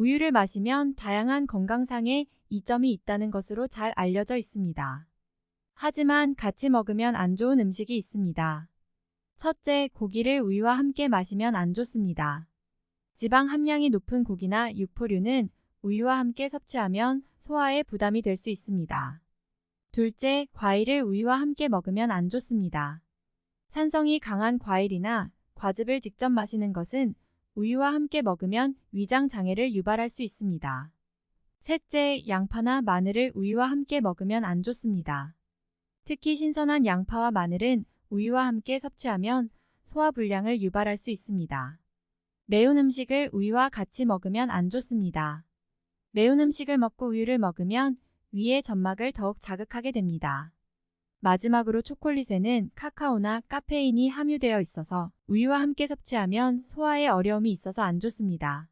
우유를 마시면 다양한 건강상의 이점이 있다는 것으로 잘 알려져 있습니다. 하지만 같이 먹으면 안 좋은 음식이 있습니다. 첫째, 고기를 우유와 함께 마시면 안 좋습니다. 지방 함량이 높은 고기나 육포류는 우유와 함께 섭취하면 소화에 부담이 될 수 있습니다. 둘째, 과일을 우유와 함께 먹으면 안 좋습니다. 산성이 강한 과일이나 과즙을 직접 마시는 것은 우유와 함께 먹으면 위장 장애를 유발할 수 있습니다. 셋째, 양파나 마늘을 우유와 함께 먹으면 안 좋습니다. 특히 신선한 양파와 마늘은 우유와 함께 섭취하면 소화 불량을 유발할 수 있습니다. 매운 음식을 우유와 같이 먹으면 안 좋습니다. 매운 음식을 먹고 우유를 먹으면 위의 점막을 더욱 자극하게 됩니다. 마지막으로 초콜릿에는 카카오나 카페인이 함유되어 있어서 우유와 함께 섭취하면 소화에 어려움이 있어서 안 좋습니다.